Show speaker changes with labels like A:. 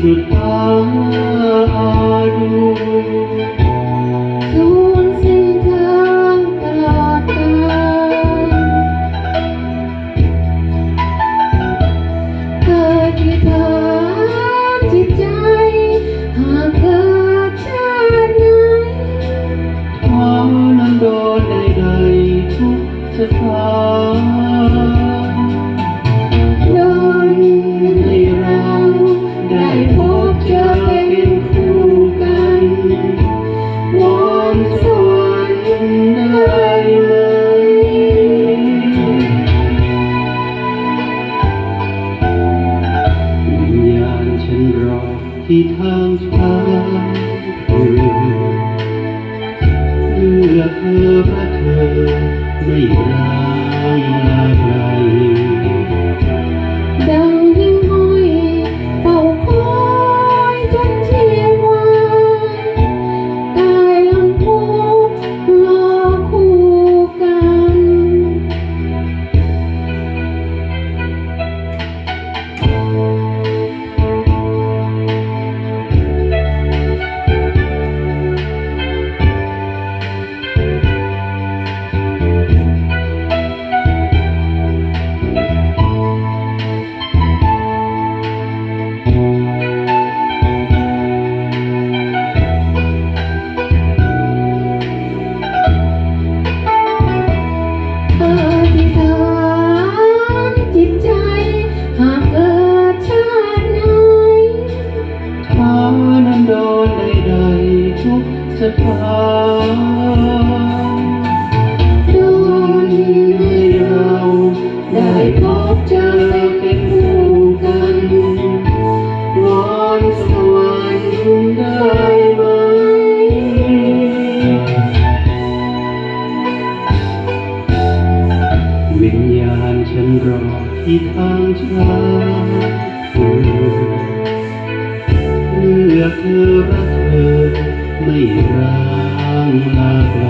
A: should ที่ทางช้า
B: งเลือกเธอ ฐานจิตใจ หากเกิดชาติไหน
A: ถ้านั้นโดนใดๆทุกสถาน ฉันรอที่ทางช้าเลือกเธอรักเธอไม่ร้างลาไกล